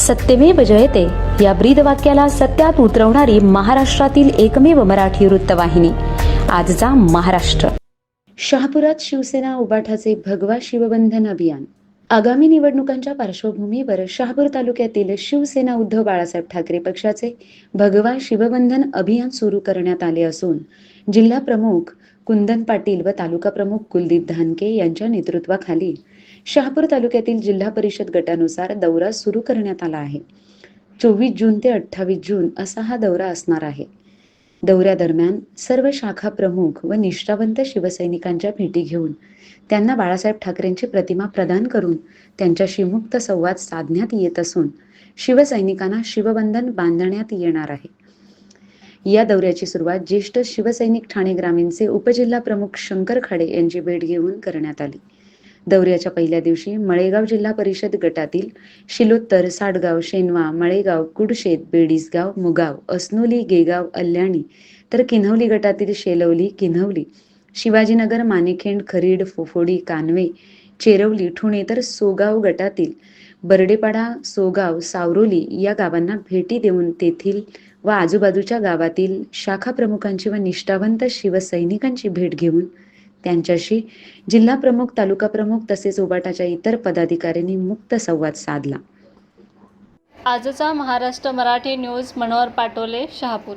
सत्यमेव जयते. या ब्रीद वाक्याला सत्यात उतरवणारी महाराष्ट्रातील एकमेव मराठी वृत्तवाहिनी. आजचा महाराष्ट्र. शहापुरात शिवसेना उबाठाचे भगवा शिवबंधन अभियान. आगामी निवडणुकांच्या पार्श्वभूमीवर शहापूर तालुक्यातील शिवसेना उद्धव बाळासाहेब ठाकरे पक्षाचे भगवा शिवबंधन अभियान सुरू करण्यात आले असून जिल्हा प्रमुख कुंदन पाटील व तालुका प्रमुख कुलदीप धानके यांच्या नेतृत्वाखाली शहापूर तालुक्यातील जिल्हा परिषद गटानुसार दौरा सुरू करण्यात आला आहे. चोवीस जून ते अठ्ठावीस जून असा हा दौरा असणार आहे. दौऱ्यादरम्यान सर्व शाखा प्रमुख व निष्ठावंत शिवसैनिकांच्या भेटी घेऊन त्यांना बाळासाहेब ठाकरेंची प्रतिमा प्रदान करून त्यांच्याशी मुक्त संवाद साधण्यात येत असून शिवसैनिकांना शिवबंधन बांधण्यात येणार आहे. या दौऱ्याची सुरुवात ज्येष्ठ शिवसैनिक ठाणे ग्रामीणचे उपजिल्हा प्रमुख शंकर खाडे यांची भेट घेऊन करण्यात आली. दौऱ्याच्या पहिल्या दिवशी मळेगाव जिल्हा परिषद गटातील शिलोत्तर साडगाव शेनवा मळेगाव कुडशेत बेडीसगाव मुगाव असनोली गेगाव अल्याणी तर किन्हवली गटातील शेलवली किन्हवली शिवाजीनगर मानेखेंड खरीड फोफोडी कानवे चेरवली ठुणे तर सोगाव गटातील बर्डेपाडा सोगाव सावरोली या गावांना भेटी देऊन तेथील व आजूबाजूच्या गावातील शाखा प्रमुखांची व निष्ठावंत शिवसैनिकांची भेट घेऊन त्यांच्याशी जिल्हा प्रमुख तालुका प्रमुख तसेच उबाटाच्या इतर पदाधिकाऱ्यांनी मुक्त संवाद साधला. आजचा महाराष्ट्र मराठी न्यूज मनोहर पाटोले शहापूर.